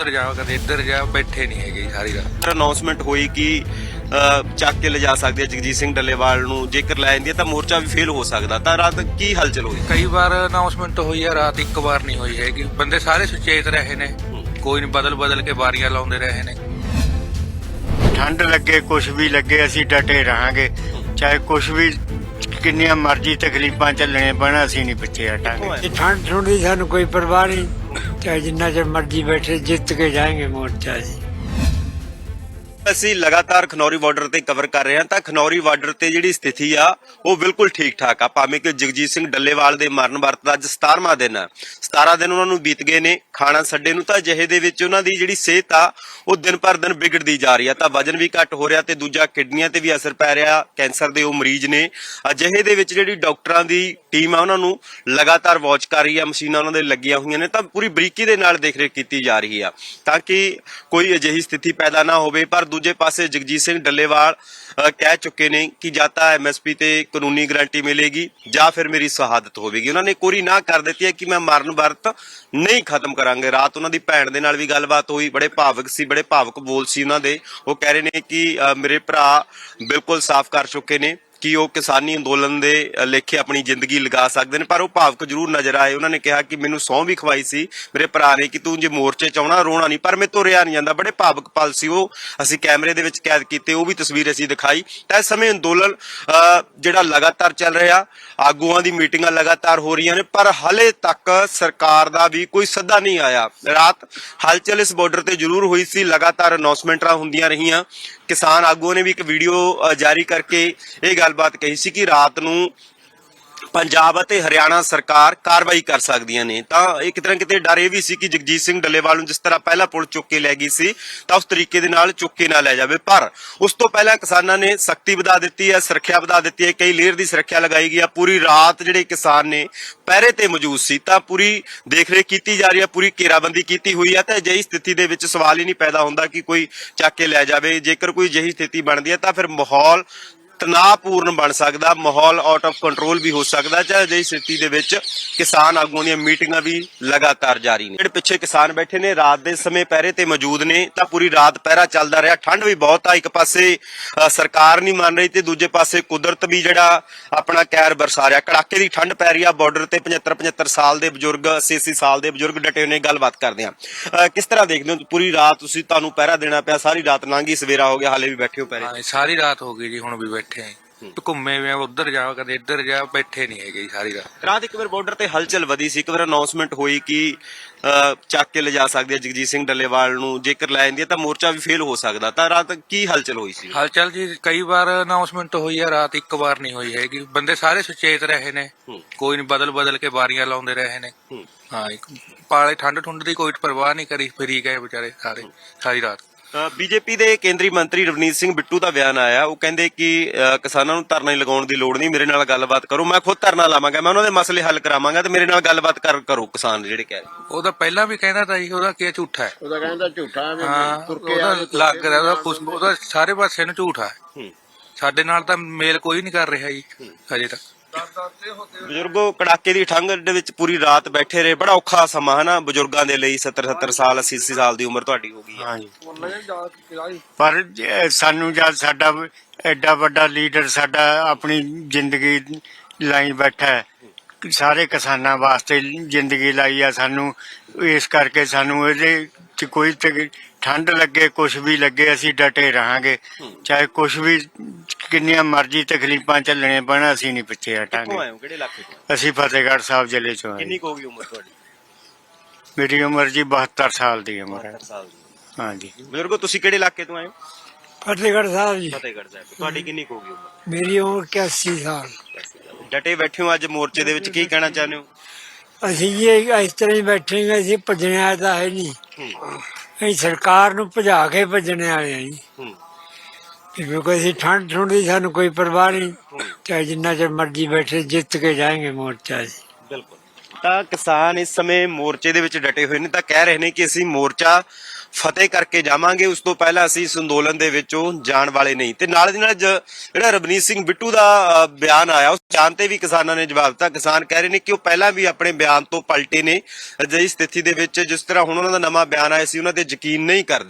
ਇੱਧਰ ਜਾ ਕਦੇ ਇੱਧਰ ਜਾ ਬੈਠੇ ਨਹੀਂ ਹੈਗੇ ਜੀ ਸਾਰੀ ਰਾਤ। ਅਨਾਉਂਸਮੈਂਟ ਹੋਈ ਕਿ ਚੱਕ ਕੇ ਲਿਜਾ ਸਕਦੇ ਆ ਜਗਜੀਤ ਸਿੰਘ ਡੱਲੇਵਾਲ ਨੂੰ। ਜੇਕਰ ਲੈ ਜਾਂਦੀ ਹੈ ਤਾਂ ਮੋਰਚਾ ਵੀ ਫੇਲ ਹੋ ਸਕਦਾ। ਤਾਂ ਰਾਤ ਕੀ ਹਲਚਲ ਹੋਈ? ਕਈ ਵਾਰ ਅਨਾਉਂਸਮੈਂਟ ਹੋਈ ਹੈ ਰਾਤ ਇੱਕ ਵਾਰ ਨਹੀਂ ਹੋਈ ਹੈਗੀ। ਬੰਦੇ ਸਾਰੇ ਸੁਚੇਤ ਰਹੇ ਨੇ। ਕੋਈ ਨਹੀਂ ਬਦਲ ਬਦਲ ਕੇ ਬਾਰੀਆਂ ਲਾਉਂਦੇ ਰਹੇ ਨੇ। ਠੰਡ ਲੱਗੇ ਕੁਛ ਵੀ ਲੱਗੇ ਅਸੀਂ ਡਟੇ ਰਹਾਂਗੇ। ਚਾਹੇ ਕੁਛ ਵੀ ਕਿੰਨੀਆਂ ਮਰਜ਼ੀ ਤਕਲੀਫਾਂ ਚੱਲਣੇ ਪੈਣ ਅਸੀਂ ਨਹੀਂ ਪਿੱਛੇ ਹਟਾਂਗੇ। ਇਹ ਠੰਡ ਠੰਡ ਦੀ ਸਾਨੂੰ ਕੋਈ ਪਰਵਾਹ ਨਹੀਂ। ਚਾਹੇ ਜਿੰਨਾ ਚਿਰ ਮਰਜ਼ੀ ਬੈਠੇ ਜਿੱਤ ਕੇ ਜਾਏंगे ਮੋਰਚਾ ਜੀ। ਅਸੀਂ ਲਗਾਤਾਰ ਖਨੌਰੀ ਬਾਰਡਰ ਤੇ ਕਵਰ ਕਰ ਰਹੇ ਹਾਂ, ਤਾਂ ਖਨੌਰੀ ਬਾਰਡਰ ਤੇ ਜਿਹੜੀ ਸਥਿਤੀ ਆ, ਉਹ ਬਿਲਕੁਲ ਠੀਕ ਠਾਕ ਆ। ਭਾਵੇਂ ਕਿ ਜਗਜੀਤ ਸਿੰਘ ਡੱਲੇਵਾਲ ਦੇ ਮਰਨ ਵਰਤ ਦਾ ਅੱਜ 17ਵਾਂ ਦਿਨ ਆ। 17 ਦਿਨ ਉਹਨਾਂ ਨੂੰ ਬੀਤ ਗਏ ਨੇ, ਖਾਣਾ ਛੱਡੇ ਨੂੰ ਤਾਂ ਜਿਹੇ ਦੇ ਵਿੱਚ ਉਹਨਾਂ ਦੀ ਜਿਹੜੀ ਸਿਹਤ ਆ, ਉਹ ਦਿਨ ਪਰ ਦਿਨ ਵਿਗੜਦੀ ਜਾ ਰਹੀ ਆ। ਤਾਂ ਵਜਨ ਵੀ ਘੱਟ ਹੋ ਰਿਹਾ ਤੇ ਦੂਜਾ ਕਿਡਨੀਆਂ ਤੇ ਵੀ ਅਸਰ ਪੈ ਰਿਹਾ, ਕੈਂਸਰ ਦੇ ਉਹ ਮਰੀਜ਼ ਨੇ। ਅਜਿਹੇ ਦੇ ਵਿੱਚ ਜਿਹੜੀ ਡਾਕਟਰਾਂ ਦੀ ਟੀਮ ਆ, ਉਹਨਾਂ ਨੂੰ ਲਗਾਤਾਰ ਵਾਚ ਕਰ ਰਹੀ ਆ, ਮਸ਼ੀਨਾਂ ਉਹਨਾਂ ਦੇ ਲੱਗੀਆਂ ਹੋਈਆਂ ਨੇ, ਤਾਂ ਪੂਰੀ ਬਰੀਕੀ ਦੇ ਨਾਲ ਦੇਖ ਰੇਖ ਕੀਤੀ ਜਾ ਰਹੀ ਆ। ਤਾਂ ਕਿ ਕੋਈ ਅਜਿਹੀ ਸਥਿਤੀ ਪੈਦਾ ਨਾ ਹੋਵੇ, ਪਰ ਦੂਜੇ ਪਾਸੇ ਜਗਜੀਤ ਸਿੰਘ ਡੱਲੇਵਾਲ ਕਹਿ ਚੁੱਕੇ ਨੇ ਕਿ ਜਾਂ ਤਾਂ ਐਮਐਸਪੀ ਤੇ ਕਾਨੂੰਨੀ ਗਾਰੰਟੀ ਮਿਲੇਗੀ ਜਾਂ ਫਿਰ ਮੇਰੀ ਸ਼ਹਾਦਤ ਹੋਵੇਗੀ। ਉਹਨਾਂ ਨੇ ਕੋਰੀ ਨਾ ਕਰ ਦਿੱਤੀ ਹੈ ਕਿ ਮੈਂ ਮਰਨ ਵਰਤ ਨਹੀਂ ਖਤਮ ਕਰਾਂਗੇ। ਰਾਤ ਉਹਨਾਂ ਦੀ ਭੈਣ ਦੇ ਨਾਲ ਵੀ ਗੱਲਬਾਤ ਹੋਈ, ਬੜੇ ਭਾਵਕ ਸੀ, ਬੜੇ ਭਾਵਕ ਬੋਲ ਸੀ ਉਹਨਾਂ ਦੇ। ਉਹ ਕਹਿ ਰਹੇ ਨੇ ਕਿ ਮੇਰੇ ਭਰਾ ਬਿਲਕੁਲ ਸਾਫ਼ ਕਰ ਚੁੱਕੇ ਨੇ। ਕਿ ਉਹ ਕਿਸਾਨੀ ਅੰਦੋਲਨ ਦੇ ਲੇਖੇ ਆਪਣੀ ਜ਼ਿੰਦਗੀ ਲਗਾ ਸਕਦੇ ਨੇ, ਪਰ ਉਹ ਭਾਵਕ ਜ਼ਰੂਰ ਨਜ਼ਰ ਆਏ। ਉਹਨਾਂ ਨੇ ਕਿਹਾ ਕਿ ਮੈਨੂੰ ਸਹੁੰ ਵੀ ਖਵਾਈ ਸੀ। ਮੇਰੇ ਭਰਾ ਨੇ ਕਿ ਤੂੰ ਜੇ ਮੋਰਚੇ ਚ ਆਉਣਾ, ਰੋਣਾ ਨਹੀਂ, ਪਰ ਮੈਂ ਤੋਂ ਨਹੀਂ ਜਾਂਦਾ। ਬੜੇ ਭਾਵਕ ਪਲ ਸੀ ਉਹ। ਅਸੀਂ ਕੈਮਰੇ ਦੇ ਵਿੱਚ ਕੈਦ ਕੀਤੇ, ਉਹ ਵੀ ਤਸਵੀਰ ਅਸੀਂ ਦਿਖਾਈ। ਤਾਂ ਇਸ ਸਮੇਂ ਅੰਦੋਲਨ ਜਿਹੜਾ ਲਗਾਤਾਰ ਚੱਲ ਰਿਹਾ, ਆਗੂਆਂ ਦੀ ਮੀਟਿੰਗਾਂ ਲਗਾਤਾਰ ਹੋ ਰਹੀਆਂ ਨੇ, ਪਰ ਹਲੇ ਤੱਕ ਸਰਕਾਰ ਦਾ ਵੀ ਕੋਈ ਸੱਦਾ ਨਹੀਂ ਆਇਆ। ਰਾਤ ਹਲਚਲ ਇਸ ਬਾਰਡਰ ਤੇ ਜ਼ਰੂਰ ਹੋਈ ਸੀ। ਲਗਾਤਾਰ ਅਨਾਉਂਸਮੈਂਟਾਂ ਹੁੰਦੀਆਂ ਰਹੀਆਂ। ਕਿਸਾਨ ਆਗੂਆਂ ਨੇ ਵੀ ਇੱਕ ਵੀਡੀਓ ਜਾਰੀ ਕਰਕੇ ਇਹ ਗੱਲਬਾਤ ਕਹੀ ਸੀ ਕਿ ਰਾਤ ਨੂੰ ਪੰਜਾਬ ਅਤੇ ਹਰਿਆਣਾ ਸਰਕਾਰ ਕਾਰਵਾਈ ਕਰ ਸਕਦੀਆਂ ਨੇ। ਤਾਂ ਇਹ ਕਿਤੇ ਨਾ ਕਿਤੇ ਡਰ ਇਹ ਵੀ ਸੀ ਕਿ ਜਗਜੀਤ ਸਿੰਘ ਡੱਲੇਵਾਲ ਨੂੰ ਜਿਸ ਤਰ੍ਹਾਂ ਪਹਿਲਾਂ ਪੁਲ ਚੁੱਕ ਕੇ ਲੈ ਗਈ ਸੀ, ਤਾਂ ਉਸ ਤਰੀਕੇ ਦੇ ਨਾਲ ਚੁੱਕ ਕੇ ਨਾ ਲੈ ਜਾਵੇ। ਪਰ ਉਸ ਤੋਂ ਪਹਿਲਾਂ ਕਿਸਾਨਾਂ ਨੇ ਸਖਤੀ ਵਧਾ ਦਿੱਤੀ ਹੈ, ਸੁਰੱਖਿਆ ਵਧਾ ਦਿੱਤੀ ਹੈ, ਕਈ ਲੇਅਰ ਦੀ ਸੁਰੱਖਿਆ ਲਗਾਈ ਗਈ ਹੈ। ਪੂਰੀ ਰਾਤ ਜਿਹੜੇ ਕਿਸਾਨ ਨੇ ਪਹਿਰੇ ਤੇ ਮੌਜੂਦ ਸੀ, ਤਾਂ ਪੂਰੀ ਦੇਖਰੇਖ ਕੀਤੀ ਜਾ ਰਹੀ ਹੈ, ਪੂਰੀ ਘੇਰਾਬੰਦੀ ਕੀਤੀ ਹੋਈ ਹੈ, ਤਾਂ ਅਜਿਹੀ ਸਥਿਤੀ ਦੇ ਵਿੱਚ ਸਵਾਲ ਹੀ ਨਹੀਂ ਪੈਦਾ ਹੁੰਦਾ ਕਿ ਕੋਈ ਚੱਕ ਕੇ ਲੈ ਜਾਵੇ। ਜੇਕਰ ਕੋਈ ਅਜਿਹੀ ਸਥਿਤੀ ਬਣਦੀ ਹੈ, ਤਾਂ ਫਿਰ ਮਾਹੌਲ ਤਣਾਅਪੂਰਨ ਬਣ ਸਕਦਾ, ਮਾਹੌਲ ਆਊਟ ਆਫ ਕੰਟਰੋਲ ਵੀ ਹੋ ਸਕਦਾ ਚਾਹੇ ਅਜਿਹੀ ਸਥਿਤੀ ਦੇ ਵਿੱਚ ਕਿਸਾਨ ਆਗੂਆਂ ਦੀਆਂ ਮੀਟਿੰਗਾਂ ਵੀ ਲਗਾਤਾਰ ਜਾਰੀ ਨੇ। ਜਿਹੜੇ ਪਿੱਛੇ ਕਿਸਾਨ ਬੈਠੇ ਨੇ, ਰਾਤ ਦੇ ਸਮੇਂ ਪਹਿਰੇ ਤੇ ਮੌਜੂਦ ਨੇ, ਤਾਂ ਪੂਰੀ ਰਾਤ ਪਹਿਰਾ ਚੱਲਦਾ ਰਿਹਾ। ਠੰਡ ਵੀ ਬਹੁਤ ਆ, ਇੱਕ ਪਾਸੇ ਸਰਕਾਰ ਨਹੀਂ ਮੰਨ ਰਹੀ ਤੇ ਦੂਜੇ ਪਾਸੇ ਕੁਦਰਤ ਵੀ ਜਿਹੜਾ ਆਪਣਾ ਕਹਿਰ ਬਰਸਾ ਰਿਹਾ। ਕੜਾਕੇ ਦੀ ਠੰਡ ਪੈ ਰਹੀ ਆ ਬਾਰਡਰ ਤੇ 75 75 ਸਾਲ ਦੇ ਬਜ਼ੁਰਗ 80 80 ਸਾਲ ਦੇ ਬਜ਼ੁਰਗ ਡਟੇ ਨੇ, ਗੱਲਬਾਤ ਕਰਦੇ ਆ। ਕਿਸ ਤਰ੍ਹਾਂ ਦੇਖਦੇ ਹੋ ਪੂਰੀ ਰਾਤ ਤੁਸੀਂ ਤੁਹਾਨੂੰ ਪਹਿਰਾ ਦੇਣਾ ਪਿਆ, ਸਾਰੀ ਰਾਤ ਲੰਘੀ ਸਵੇਰਾ ਹੋ ਗਿਆ, ਹਾਲੇ ਵੀ ਬੈਠੇ ਹੋ ਪਹਿਰੇ ਸਾਰੀ ਰਾਤ ਹੋ ਗਈ ਜੀ, ਹੁਣ ਵੀ ਬੈਠੇ ਆਂ ਤੇ ਘੁੰਮੇ ਵੇ ਉੱਧਰ ਜਾ ਕਦੇ ਇੱਧਰ ਜਾ ਬੈਠੇ ਨਹੀਂ ਹੈਗੇ ਜੀ ਸਾਰੀ ਰਾਤ। ਰਾਤ ਇੱਕ ਵਾਰ ਬਾਰਡਰ ਤੇ ਹਲਚਲ ਵਧੀ ਸੀ ਇੱਕ ਵਾਰ ਅਨਾਉਂਸਮੈਂਟ ਹੋਈ ਕਿ ਚੱਕ ਕੇ ਲਿਜਾ ਸਕਦੇ ਆ ਜਗਜੀਤ ਸਿੰਘ ਡੱਲੇਵਾਲ ਨੂੰ। ਜੇਕਰ ਲੈ ਜਾਂਦੀ ਹੈ ਤਾਂ ਮੋਰਚਾ ਵੀ ਫੇਲ ਹੋ ਸਕਦਾ। ਤਾਂ ਰਾਤ ਕੀ ਹਲਚਲ ਹੋਈ ਸੀ? ਹਲਚਲ ਜੀ ਕਈ ਵਾਰ ਅਨਾਉਂਸਮੈਂਟ ਹੋਈ ਹੈ ਰਾਤ ਇੱਕ ਵਾਰ ਨਹੀਂ ਹੋਈ ਹੈਗੀ। ਬੰਦੇ ਸਾਰੇ ਸੁਚੇਤ ਰਹੇ ਨੇ। ਹੂੰ। ਕੋਈ ਨਹੀਂ ਬਦਲ ਬਦਲ ਕੇ ਬਾਰੀਆਂ ਲਾਉਂਦੇ ਰਹੇ ਨੇ। ਹੂੰ। ਹਾਂ ਇੱਕ ਪਾਲੇ ਠੰਡ ਠੁੰਡ ਦੀ ਕੋਈ ਪਰਵਾਹ ਨਹੀਂ ਕਰੀ ਫਰੀ ਗਏ ਵਿਚਾਰੇ ਸਾਰੇ ਸਾਰੀ ਰਾਤ। ਬੀਜੇਪੀ ਦੇ ਕੇਂਦਰੀ ਮੰਤਰੀ ਰਵਨੀਤ ਸਿੰਘ ਬਿੱਟੂ ਦਾ ਬਿਆਨ ਆਇਆ। ਉਹ ਕਹਿੰਦੇ ਕਿ ਕਿਸਾਨਾਂ ਨੂੰ ਧਰਨਾ ਹੀ ਲਗਾਉਣ ਦੀ ਲੋੜ ਨਹੀਂ। ਮੇਰੇ ਨਾਲ ਗੱਲਬਾਤ ਕਰੋ। ਮੈਂ ਖੁਦ ਧਰਨਾ ਲਾਵਾਂਗਾ। ਮੈਂ ਉਹਨਾਂ ਦੇ ਮਸਲੇ ਹੱਲ ਕਰਾਵਾਂਗਾ ਤੇ ਮੇਰੇ ਨਾਲ ਗੱਲਬਾਤ ਕਰ ਕਰੋ ਕਿਸਾਨ ਜਿਹੜੇ ਕਹਿ ਰਹੇ। ਉਹ ਤਾਂ ਪਹਿਲਾਂ ਵੀ ਕਹਿੰਦਾ ਤਾਂ ਜੀ ਉਹਦਾ ਕੀ ਝੂਠਾ ਹੈ। ਉਹਦਾ ਕਹਿੰਦਾ ਝੂਠਾ ਵੀ ਹਾਂ ਤੁਰ ਕੇ ਉਹਦਾ ਲੱਗ ਰਿਹਾ ਉਹਦਾ ਕੁਛ ਉਹਦਾ ਸਾਰੇ ਪਾਸੇ ਨੂੰ ਝੂਠਾ ਹੂੰ। ਸਾਡੇ ਨਾਲ ਤਾਂ ਮੇਲ ਕੋਈ ਨਹੀਂ ਕਰ ਰਿਹਾ ਜੀ ਹਜੇ ਤੱਕ। ਬਜ਼ੁਰਗੋ ਕੜਾਕੇ ਦੀ ਠੰਡ ਦੇ ਵਿੱਚ ਪੂਰੀ ਰਾਤ ਬੈਠੇ ਰਹੇ। ਬੜਾ ਔਖਾ ਸਮਾਂ ਹਨਾ? ਬਜ਼ੁਰਗਾਂ ਦੇ ਲਈ 70 70 ਸਾਲ 80 80 ਸਾਲ ਦੀ ਉਮਰ ਤੁਹਾਡੀ ਹੋ ਗਈ ਹੈ। ਹਾਂਜੀ। ਪਰ ਜੇ ਸਾਨੂੰ ਜਦ ਸਾਡਾ ਐਡਾ ਵੱਡਾ ਲੀਡਰ ਸਾਡਾ ਆਪਣੀ ਜ਼ਿੰਦਗੀ ਲਾਈ ਬੈਠਾ ਹੈ ਸਾਰੇ ਕਿਸਾਨਾਂ ਵਾਸਤੇ ਜ਼ਿੰਦਗੀ ਲਾਈ ਆ ਸਾਨੂੰ ਇਸ ਕਰਕੇ ਸਾਨੂੰ ਇਹਦੇ ਚ ਕੋਈ ਤਕ- ਠੰਡ ਲੱਗੇ ਕੁਛ ਵੀ ਲੱਗੇ ਅਸੀਂ ਡਟੇ ਰਹਾਂਗੇ। ਚਾਹੇ ਕੁਛ ਵੀ ਕਿੰਨੀਆਂ ਮਰਜ਼ੀ ਤਕਲੀਫਾਂ ਚੱਲਣੇ ਪੈਣ ਅਸੀਂ ਨਹੀਂ ਪਿੱਛੇ ਕਿੱਥੋਂ ਹਟਾਂਗੇ। ਆਏ ਹੋ? ਕਿਹੜੇ ਇਲਾਕੇ ਤੋਂ ਅਸੀਂ ਫਤਿਹਗੜ੍ਹ ਸਾਹਿਬ ਜ਼ਿਲ੍ਹੇ ਚੋਂ ਆਏ। ਕਿੰਨੀ ਕੁ ਹੋ ਗਈ ਉਮਰ ਤੁਹਾਡੀ? ਮੇਰੀ ਉਮਰ ਜੀ 72 ਸਾਲ ਦੀ ਉਮਰ ਹੈ। 70 ਸਾਲ ਦੀ। ਹਾਂਜੀ। ਬਜ਼ੁਰਗੋ ਤੁਸੀਂ ਕਿਹੜੇ ਇਲਾਕੇ ਤੋਂ ਆਏ ਹੋ? ਫਤਿਹਗੜ੍ਹ ਸਾਹਿਬ ਜੀ। ਫਤਿਹਗੜ੍ਹ ਸਾਹਿਬ। ਤੁਹਾਡੀ ਕਿੰਨੀ ਕੁ ਹੋ ਗਈ ਉਮਰ? ਮੇਰੀ ਉਮਰ 81 ਸਾਲ। ਡਟੇ ਬੈਠੇ ਹੋ ਅੱਜ ਮੋਰਚੇ ਦੇ ਵਿੱਚ ਕੀ ਕਹਿਣਾ ਚਾਹੁੰਦੇ ਹੋ? ਅਸੀਂ ਇਹ ਇਸ ਤਰ੍ਹਾਂ ਹੀ ਬੈਠੇ ਹਾਂ ਅਸੀਂ ਭੱਜਣੇ ਤਾਂ ਹੈ ਨਹੀਂ। ਅਸੀਂ ਸਰਕਾਰ ਨੂੰ ਭਜਾ ਕੇ ਭੱਜਣੇ ਵਾਲੇ ਹਾਂ ਜੀ। ਹੂੰ। ਕਿਉਂਕਿ ਅਸੀਂ ਠੰਡ ਠੰਡ ਦੀ ਸਾਨੂੰ ਕੋਈ ਪਰਵਾਹ ਨਹੀਂ। ਚਾਹੇ ਜਿੰਨਾ ਚਿਰ ਮਰਜ਼ੀ ਬੈਠੇ ਜਿੱਤ ਕੇ ਜਾਏंगे ਮੋਰਚਾ ਜੀ। ਬਿਲਕੁਲ। ਤਾਂ ਕਿਸਾਨ ਇਸ ਸਮੇਂ ਮੋਰਚੇ ਦੇ ਵਿੱਚ ਡਟੇ ਹੋਏ ਨੇ ਤਾਂ ਕਹਿ ਰਹੇ ਨੇ ਕਿ ਅਸੀਂ ਮੋਰਚਾ ਫਤਿਹ ਕਰਕੇ ਜਾਵਾਂਗੇ, ਉਸ ਤੋਂ ਪਹਿਲਾਂ ਅਸੀਂ ਇਸ ਅੰਦੋਲਨ ਦੇ ਵਿੱਚੋਂ ਜਾਣ ਵਾਲੇ ਨਹੀਂ। ਤੇ ਨਾਲ ਦੀ ਨਾਲ ਜਿਹੜਾ ਰਵਨੀਤ ਸਿੰਘ ਬਿੱਟੂ ਦਾ ਬਿਆਨ ਆਇਆ ਉਸ ਬਿਆਨ ਤੇ ਵੀ ਕਿਸਾਨਾਂ ਨੇ ਜਵਾਬ ਦਿੱਤਾ। ਕਿਸਾਨ ਕਹਿ ਰਹੇ ਨੇ ਕਿ ਉਹ ਪਹਿਲਾਂ ਵੀ ਆਪਣੇ ਬਿਆਨ ਤੋਂ ਪਲਟੇ ਨੇ। ਅਜਿਹੀ ਸਥਿਤੀ ਦੇ ਵਿੱਚ ਜਿਸ ਤਰ੍ਹਾਂ ਹੁਣ ਉਹਨਾਂ ਦਾ ਨਵਾਂ ਬਿਆਨ ਆਇਆ ਸੀ, ਉਹਨਾਂ ਤੇ ਯਕੀਨ ਨਹੀਂ ਕਰਦੇ।